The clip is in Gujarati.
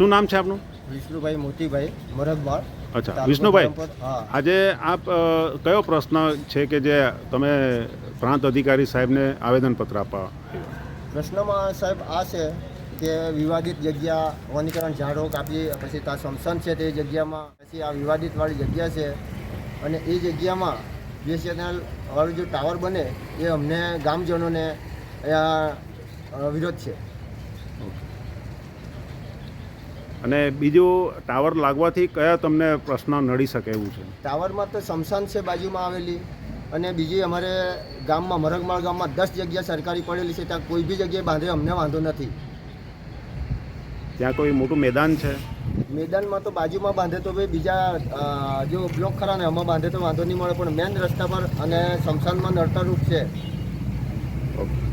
શું નામ છે આપનું? વિષ્ણુભાઈ મોતીભાઈ મરદબાળ. અચ્છા વિષ્ણુભાઈ આજે આપ કયો પ્રશ્ન છે કે જે તમે પ્રાંત અધિકારી સાહેબને આવેદનપત્ર આપવા? પ્રશ્નમાં સાહેબ આ છે કે વિવાદિત જગ્યા વનીકરણ ઝાડો કાપી પછી ત્યાં સમસન છે તે જગ્યામાં પછી આ વિવાદિતવાળી જગ્યા છે. અને એ જગ્યામાં બીએસએનએલ વાળું જે ટાવર બને એ અમને ગામજનોને અહીંયા વિરોધ છે. અને બીજું ટાવર લાગવાથી કયા તમને પ્રશ્ન નડી શકે એવું છે? ટાવરમાં તો સમસાન છે બાજુમાં આવેલી. અને બીજી અમારે ગામમાં મરગમાળ ગામમાં દસ જગ્યા સરકારી પડેલી છે ત્યાં કોઈ બી જગ્યાએ બાંધે અમને વાંધો નથી. ત્યાં કોઈ મોટું મેદાન છે? મેદાનમાં તો બાજુમાં બાંધે તો ભાઈ બીજા જો બ્લોક ખરા ને એમાં બાંધે તો વાંધો નહીં મળે પણ મેન રસ્તા પર અને શમશાનમાં નડતરરૂપ છે. ઓકે.